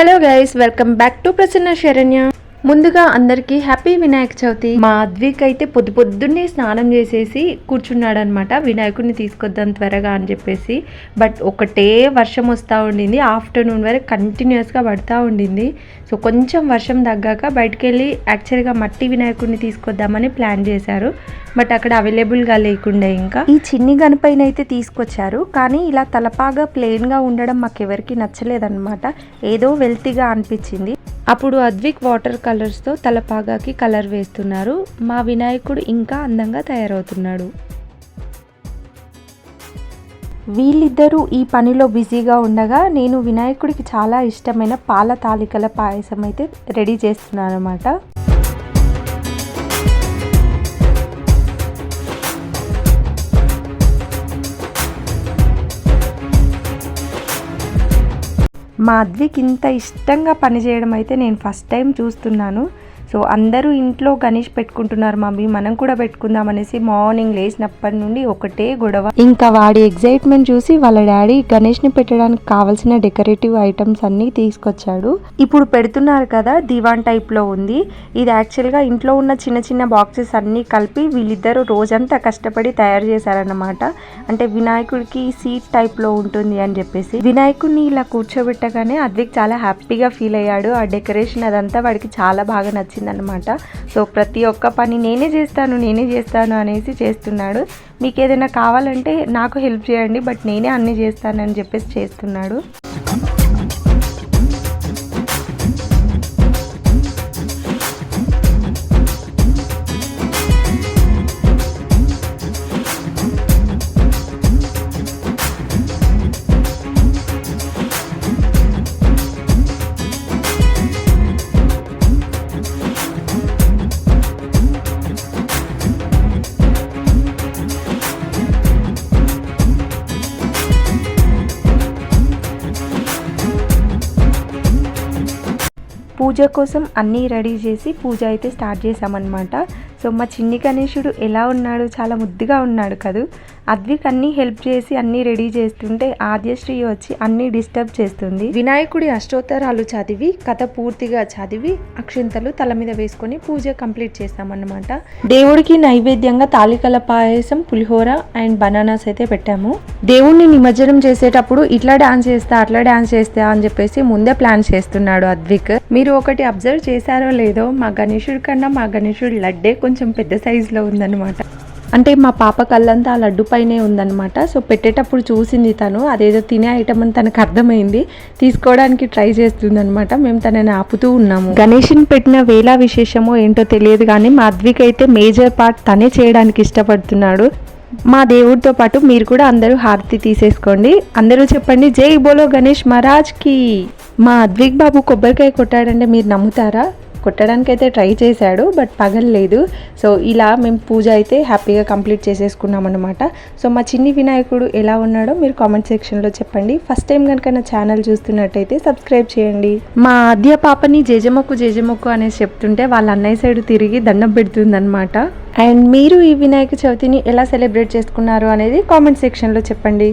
Hello guys, welcome back to Prasanna Sharanya. ముందుగా అందరికీ happy Vinayaka Chavithi. మా అద్విక్ అయితే పొద్దు పొద్దున్నే స్నానం చేసేసి కూర్చున్నాడు అనమాట వినాయకుడిని తీసుకొద్దాం త్వరగా అని చెప్పేసి. బట్ ఒకటే వర్షం వస్తూ ఉండింది. ఆఫ్టర్నూన్ వరకు కంటిన్యూస్గా పడుతూ ఉండింది. సో కొంచెం వర్షం తగ్గాక బయటికి వెళ్ళి యాక్చువల్గా మట్టి వినాయకుడిని తీసుకొద్దామని ప్లాన్ చేశారు. బట్ అక్కడ అవైలబుల్గా లేకుండే ఇంకా. ఈ చిన్ని గణపైన అయితే తీసుకొచ్చారు. కానీ ఇలా తలపాగా ప్లెయిన్గా ఉండడం మాకు ఎవరికి నచ్చలేదన్నమాట. ఏదో వెల్తీగా అనిపించింది. అప్పుడు అద్విక్ వాటర్ కలర్స్తో తలపాగాకి కలర్ వేస్తున్నారు. మా వినాయకుడు ఇంకా అందంగా తయారవుతున్నాడు. వీళ్ళిద్దరూ ఈ పనిలో బిజీగా ఉండగా నేను వినాయకుడికి చాలా ఇష్టమైన పాల తాలికల పాయసం అయితే రెడీ చేస్తున్నాను అనమాట మా ఇంత ఇష్టంగా పనిచేయడం అయితే నేను ఫస్ట్ టైం చూస్తున్నాను. సో అందరూ ఇంట్లో గణేష్ పెట్టుకుంటున్నారు మమ్మీ మనం కూడా పెట్టుకుందాం అనేసి మార్నింగ్ లేచినప్పటి నుండి ఒకటే గొడవ. ఇంకా వాడి ఎగ్జైట్మెంట్ చూసి వాళ్ళ డాడీ గణేష్ని పెట్టడానికి కావాల్సిన డెకరేటివ్ ఐటమ్స్ అన్నీ తీసుకొచ్చాడు. ఇప్పుడు పెడుతున్నారు కదా దివాన్ టైప్లో ఉంది. ఇది యాక్చువల్గా ఇంట్లో ఉన్న చిన్న చిన్న బాక్సెస్ అన్నీ కలిపి వీళ్ళిద్దరూ రోజంతా కష్టపడి తయారు చేశారన్నమాట. అంటే వినాయకుడికి సీట్ టైప్లో ఉంటుంది అని చెప్పేసి. వినాయకుడిని ఇలా కూర్చోబెట్టగానే అద్విక్ చాలా హ్యాపీగా ఫీల్ అయ్యాడు. ఆ డెకరేషన్ అదంతా వాడికి చాలా బాగా నచ్చింది. వచ్చిందనమాట సో ప్రతి ఒక్క పని నేనే చేస్తాను నేనే చేస్తాను అనేసి చేస్తున్నాడు. మీకు ఏదైనా కావాలంటే నాకు హెల్ప్ చేయండి బట్ నేనే అన్నీ చేస్తానని చెప్పేసి చేస్తున్నాడు. పూజ కోసం అన్నీ రెడీ చేసి పూజ అయితే స్టార్ట్ చేసామన్నమాట సో మా చిన్ని గణేశుడు ఎలా ఉన్నాడు చాలా ముద్దుగా ఉన్నాడు కదూ. అద్విక్ అన్నీ హెల్ప్ చేసి అన్నీ రెడీ చేస్తుంటే ఆద్యశ్రీ వచ్చి అన్నీ డిస్టర్బ్ చేస్తుంది. వినాయకుడి అష్టోత్తరాలు చదివి కథ పూర్తిగా చదివి అక్షింతలు తల మీద వేసుకొని పూజ కంప్లీట్ చేస్తామన్నమాట. దేవుడికి నైవేద్యంగా తాలికల పాయసం పులిహోర అండ్ బనానాస్ అయితే పెట్టాము. దేవుణ్ణి నిమజ్జనం చేసేటప్పుడు ఇట్లా డాన్స్ చేస్తా అట్లా డాన్స్ చేస్తా అని చెప్పేసి ముందే ప్లాన్ చేస్తున్నాడు అద్విక్. మీరు ఒకటి అబ్జర్వ్ చేశారో లేదో మా గణేశుడి కన్నా మా గణేశుడి లడ్డే కొంచెం పెద్ద సైజులో ఉందన్నమాట. అంటే మా పాప కళ్ళంతా ఆ లడ్డు పైనే ఉందన్నమాట. సో పెట్టేటప్పుడు చూసింది తను. అదేదో తినే ఐటమ్ అని తనకు అర్థమైంది. తీసుకోవడానికి ట్రై చేస్తుందనమాట మేము తనని ఆపుతూ ఉన్నాము. గణేష్ని పెట్టిన వేళ విశేషమో ఏంటో తెలియదు కానీ మా అద్విక్ అయితే మేజర్ పార్ట్ తనే చేయడానికి ఇష్టపడుతున్నాడు. మా దేవుడితో పాటు మీరు కూడా అందరూ హారతి తీసేసుకోండి. అందరూ చెప్పండి జై బోలో గణేష్ మహారాజ్కి మా అద్విక్ బాబు కొబ్బరికాయ కొట్టాడంటే మీరు నమ్ముతారా? కొట్టడానికి అయితే ట్రై చేశాడు బట్ పగలలేదు. సో ఇలా మేము పూజ అయితే హ్యాపీగా కంప్లీట్ చేసేసుకున్నాం అనమాట సో మా చిన్ని వినాయకుడు ఎలా ఉన్నాడో మీరు కామెంట్ సెక్షన్లో చెప్పండి. ఫస్ట్ టైం కనుక నా ఛానల్ చూస్తున్నట్టయితే సబ్స్క్రైబ్ చేయండి. మా ఆద్య పాపని జేజమ్మకు జేజమ్మకు అనేసి చెప్తుంటే వాళ్ళ అన్నయ్య సైడ్ తిరిగి దండం పెడుతుందన్నమాట. అండ్ మీరు ఈ వినాయక చవితిని ఎలా సెలబ్రేట్ చేసుకున్నారు అనేది కామెంట్ సెక్షన్లో చెప్పండి.